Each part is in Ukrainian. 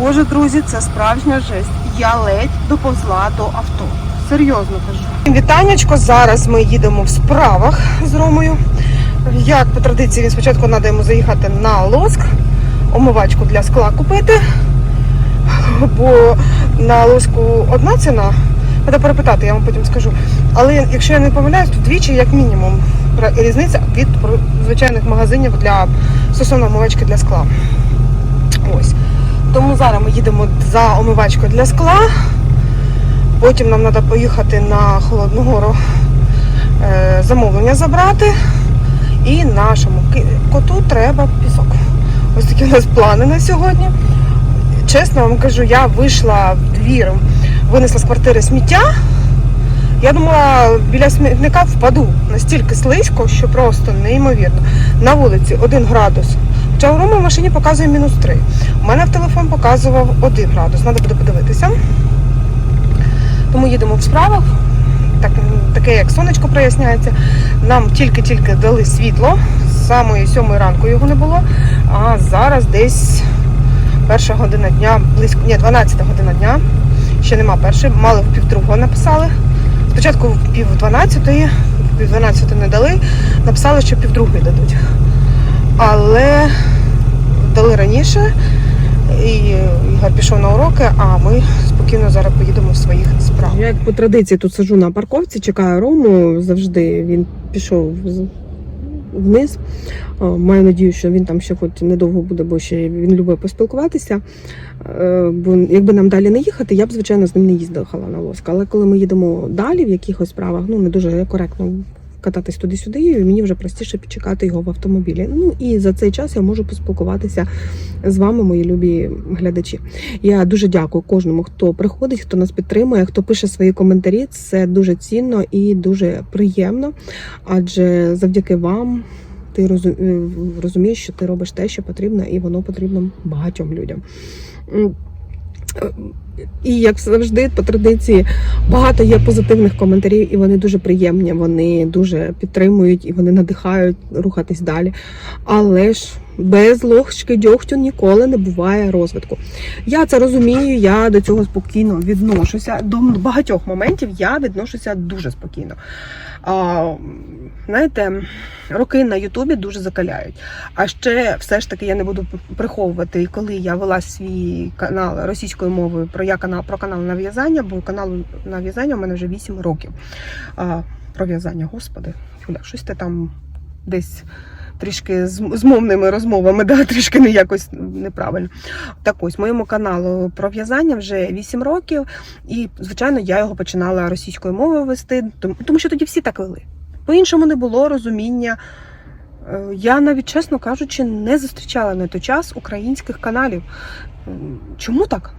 Боже, друзі, це справжня жесть. Я ледь доповзла до авто. Серйозно кажу. Вітанечко, зараз ми їдемо в справах з Ромою. Як по традиції, він спочатку треба йому заїхати на лоск, омивачку для скла купити. Бо на лоску одна ціна. Треба перепитати, я вам потім скажу. Але якщо я не помиляюсь, то двічі, як мінімум, різниця від звичайних магазинів для стосовно омивачки для скла. Ось. Тому зараз ми їдемо за омивачкою для скла. Потім нам треба поїхати на Холодну Гору е, замовлення забрати. І нашому коту треба пісок. Ось такі у нас плани на сьогодні. Чесно вам кажу, я вийшла в двір, винесла з квартири сміття. Я думала, біля смітника впаду. Настільки слизько, що просто неймовірно. На вулиці 1 градус. Хоча у Роми в машині показує мінус 3. У мене в телефон показував 1 градус. Треба буде подивитися. Тому їдемо в справах. Так, таке як сонечко проясняється. Нам тільки-тільки дали світло. З самої сьомої ранку його не було. А зараз десь перша година дня, близько, ні, 12 година дня. Ще нема першої, мали в півдругого написали. Спочатку в пів дванадцятої, в пів дванадцятої не дали, написали, що півдругої дадуть. Але раніше, і Ігор пішов на уроки, а ми спокійно зараз поїдемо в своїх справах. Я як по традиції тут сижу на парковці, чекаю Рому завжди. Він пішов вниз. Маю надію, що він там ще хоч недовго буде, бо ще він любить поспілкуватися. Е, Бо якби нам далі не їхати, я б звичайно з ним не їздила на лоск. Але коли ми їдемо далі в якихось справах, ну не дуже коректно кататись туди-сюди, і мені вже простіше підчекати його в автомобілі. Ну і за цей час я можу поспілкуватися з вами, мої любі глядачі. Я дуже дякую кожному, хто приходить, хто нас підтримує, хто пише свої коментарі. Це дуже цінно і дуже приємно. Адже завдяки вам ти е, розумієш, що ти робиш те, що потрібно, і воно потрібно багатьом людям. І як завжди, по традиції, багато є позитивних коментарів, і вони дуже приємні, вони дуже підтримують і вони надихають рухатись далі. Але ж без ложки дьогтю ніколи не буває розвитку. Я це розумію, я до цього спокійно відношуся. До багатьох моментів я відношуся дуже спокійно. Знаєте, роки на Ютубі дуже закаляють. А ще все ж таки я не буду приховувати, коли я вела свій канал російською мовою про я канал про канал нав'язання, бо каналу нав'язання у мене вже 8 років. А, про в'язання, господи, Юля, щось ти там десь. Трішки з, мовними розмовами, да, трішки не якось неправильно. Так ось моєму каналу про в'язання вже 8 років, і, звичайно, я його починала російською мовою вести, тому, тому що тоді всі так вели. По-іншому не було розуміння. Е, Я навіть, чесно кажучи, не зустрічала на той час українських каналів. Чому так?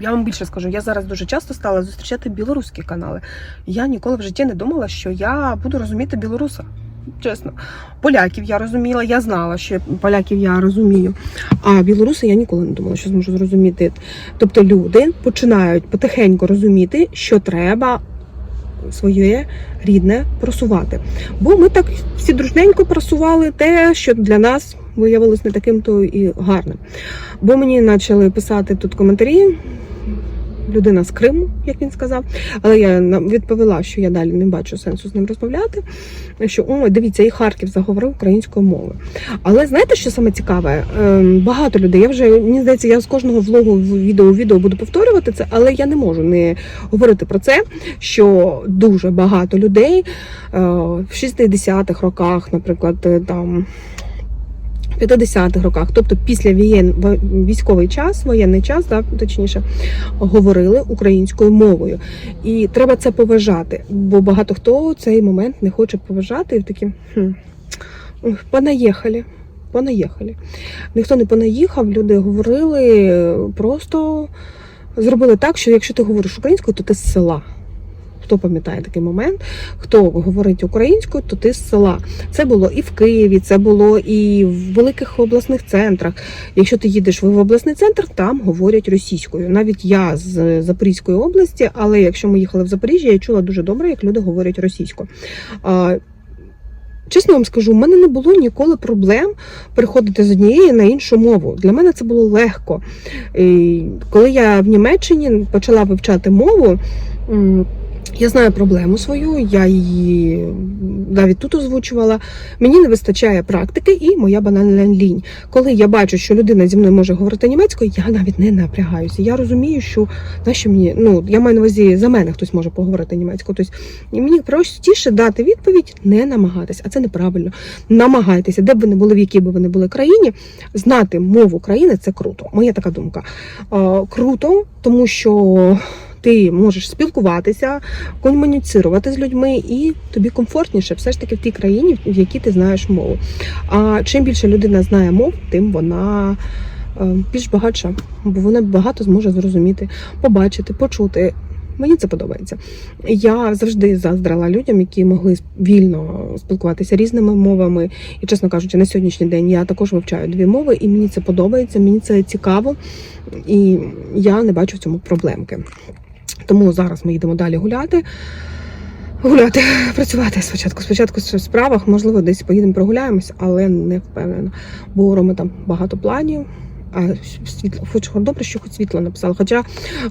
Я вам більше скажу, я зараз дуже часто стала зустрічати білоруські канали. Я ніколи в житті не думала, що я буду розуміти білоруса. Чесно, поляків я розуміла, я знала, що поляків я розумію. А білоруси я ніколи не думала, що зможу зрозуміти. Тобто люди починають потихеньку розуміти, що треба своє рідне просувати. Бо ми так всі дружненько просували те, що для нас виявилось не таким то і гарним. Бо мені почали писати тут коментарі. Людина з Криму, як він сказав, але я відповіла, що я далі не бачу сенсу з ним розмовляти. Що о, дивіться, і Харків заговорив українською мовою. Але знаєте, що саме цікаве? Ем, багато людей. Я вже мені здається, я з кожного влогу відео відео буду повторювати це, але я не можу не говорити про це, що дуже багато людей е, в 60-х роках, наприклад, е, там. 50-х роках, тобто після вієн, в- військовий час, воєнний час, да, точніше, говорили українською мовою. І треба це поважати, бо багато хто цей момент не хоче поважати і такі хм, понаїхали. Понаїхали. Ніхто не понаїхав, люди говорили, просто зробили так, що якщо ти говориш українською, то ти з села. Хто пам'ятає такий момент? Хто говорить українською, то ти з села. Це було і в Києві, це було і в великих обласних центрах. Якщо ти їдеш в обласний центр, там говорять російською. Навіть я з Запорізької області, але якщо ми їхали в Запоріжжя, я чула дуже добре, як люди говорять російською. Чесно вам скажу, в мене не було ніколи проблем переходити з однієї на іншу мову. Для мене це було легко. І коли я в Німеччині почала вивчати мову. Я знаю проблему свою, я її навіть тут озвучувала. Мені не вистачає практики і моя банальна лінь. Коли я бачу, що людина зі мною може говорити німецькою, я навіть не напрягаюся. Я розумію, що нащо мені, ну я маю на увазі за мене хтось може поговорити німецькою. Тобто мені простіше дати відповідь, не намагатись, а це неправильно. Намагайтеся, де б ви не були, в якій би ви не були країні, знати мову країни це круто. Моя така думка. Круто, тому що. Ти можеш спілкуватися, комуніцирувати з людьми, і тобі комфортніше все ж таки в тій країні, в якій ти знаєш мову. А чим більше людина знає мов, тим вона е, більш багатша, бо вона багато зможе зрозуміти, побачити, почути. Мені це подобається. Я завжди заздрила людям, які могли вільно спілкуватися різними мовами. І, чесно кажучи, на сьогоднішній день я також вивчаю дві мови, і мені це подобається, мені це цікаво, і я не бачу в цьому проблемки. Тому зараз ми їдемо далі гуляти. Гуляти, працювати спочатку. Спочатку в справах, можливо, десь поїдемо прогуляємось, але не впевнена. Бо у Роми там багато планів. А світло, хоч добре, що хоч світло написала. Хоча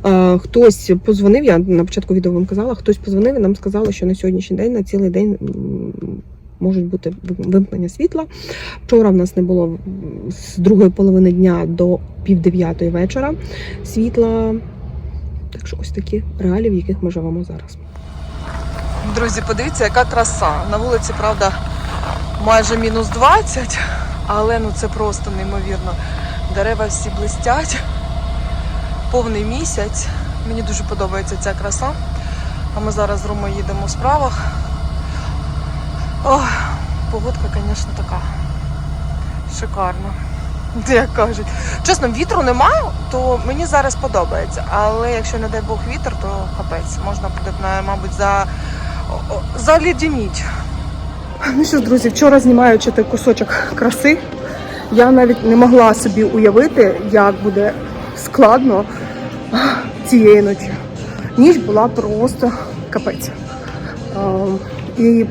е, хтось позвонив, я на початку відео вам казала, хтось позвонив і нам сказали, що на сьогоднішній день на цілий день можуть бути вимкнення світла. Вчора в нас не було з другої половини дня до пів дев'ятої вечора світла. Так що ось такі реалії, в яких ми живемо зараз. Друзі, подивіться, яка краса. На вулиці, правда, майже мінус 20, але ну це просто неймовірно. Дерева всі блистять, повний місяць. Мені дуже подобається ця краса. А ми зараз з Ромою їдемо у справах. Ох, погодка, звісно, така шикарна. Як кажуть. Чесно, вітру немає, то мені зараз подобається. Але якщо не дай Бог вітер, то капець. Можна буде, мабуть, за о- Ну що ж, друзі, вчора знімаючи той кусочок краси, я навіть не могла собі уявити, як буде складно цієї ночі. Ніч була просто капець. І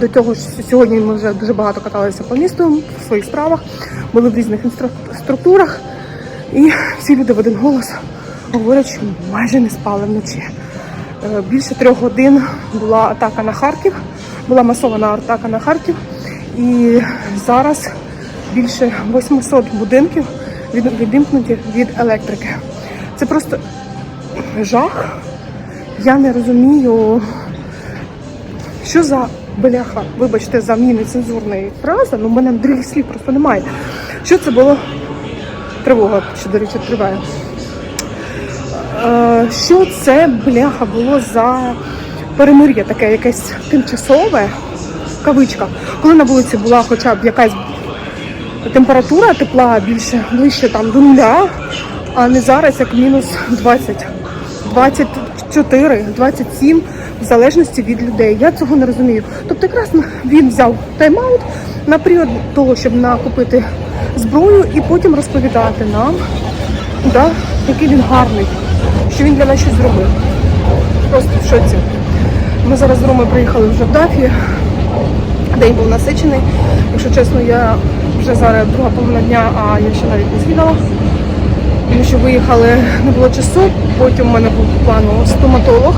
до того ж, сьогодні ми вже дуже багато каталися по місту в своїх справах, були в різних структурах, і всі люди в один голос говорять, що майже не спали вночі. Е, Більше трьох годин була атака на Харків, була масована атака на Харків, і зараз більше 800 будинків відімкнуті від електрики. Це просто жах. Я не розумію, що за бляха, вибачте, за мій нецензурний фраза, ну в мене других слів просто немає. Що це було? Тривога, що, до речі, триває. Е, що це бляха було за перемир'я таке якесь тимчасове в кавичках, коли на вулиці була хоча б якась температура тепла більше ближче там до нуля, а не зараз як мінус 20, 24, 27, в залежності від людей. Я цього не розумію. Тобто, якраз він взяв тайм-аут на період того, щоб накупити зброю і потім розповідати нам, да, який він гарний, що він для нас щось зробив. Просто в шоці. Ми зараз з Ромою приїхали вже в Дафі. День був насичений. Якщо чесно, я вже зараз друга половина дня, а я ще навіть не снідала. Тому що виїхали, не було часу. Потім в мене був по плану стоматолог.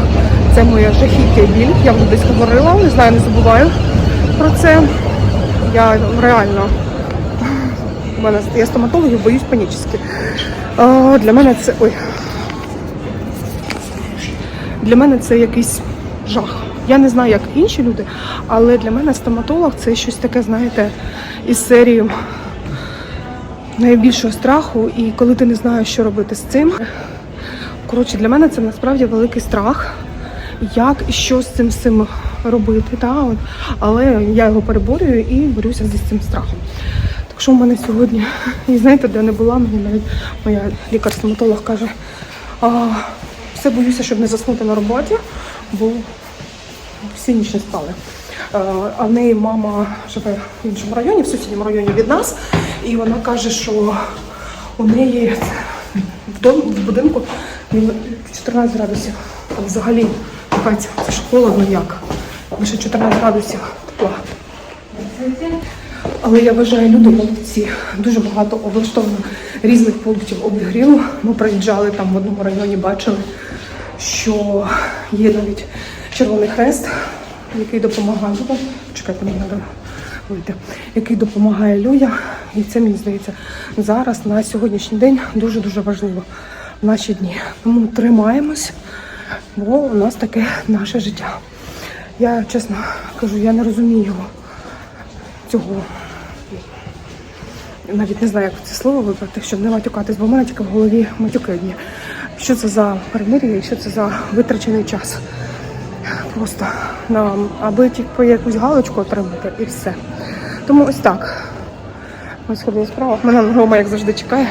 Це моє жахіття і біль. Я вже десь говорила, не знаю, не забуваю про це. Я реально у мене я стоматологів боюсь панічно. Для мене це. Ой. Для мене це якийсь жах. Я не знаю, як інші люди, але для мене стоматолог це щось таке, знаєте, із серії найбільшого страху. І коли ти не знаєш, що робити з цим. Коротше, для мене це насправді великий страх. Як і що з цим всім робити, та, от. але я його переборюю і борюся з цим страхом. Так що в мене сьогодні, і знаєте, де не була, мені навіть моя лікар-стоматолог каже, а, все боюся, щоб не заснути на роботі, бо всі ніч не спали. Е, А в неї мама живе в іншому районі, в сусідньому районі від нас, і вона каже, що у неї в будинку 14 градусів. Там взагалі капець, це ж холодно як. Лише 14 градусів тепла. Але я вважаю, люди молодці. Дуже багато облаштовано різних пунктів обігріву. Ми проїжджали там в одному районі, бачили, що є навіть Червоний Хрест, який допомагає. Ну, Чекайте, мені треба вийти, який допомагає людям. І це мені здається зараз на сьогоднішній день дуже дуже важливо в наші дні. Тому тримаємось, бо у нас таке наше життя. Я чесно кажу, я не розумію цього. Навіть не знаю, як це слово вибрати, щоб не матюкатись, бо в мене тільки в голові матюки одні. Що це за перемир'я і що це за витрачений час? Просто нам, аби тільки якусь галочку отримати і все. Тому ось так. Ми сходили справа. Мене Рома, як завжди, чекає.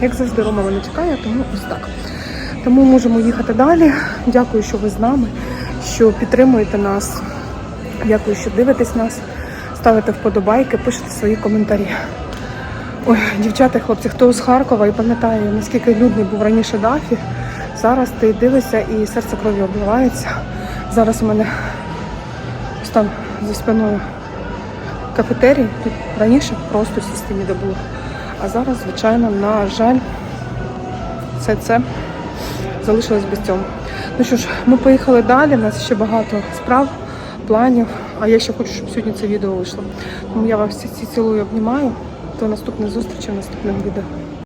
Як завжди, Рома мене чекає, тому ось так. Тому можемо їхати далі. Дякую, що ви з нами, що підтримуєте нас. Дякую, що дивитесь нас, ставите вподобайки, пишете свої коментарі. Ой, дівчата, хлопці, хто з Харкова і пам'ятає, наскільки людний був раніше Дафі, зараз ти дивишся і серце крові обливається. Зараз у мене там за спиною кафетерій. Тут раніше просто сісти ніде було. А зараз, звичайно, на жаль, все це залишилось без цього. Ну що ж, ми поїхали далі. У нас ще багато справ, планів. А я ще хочу, щоб сьогодні це відео вийшло. Тому я вас всі цілую, обнімаю. До наступної зустрічі в наступному відео.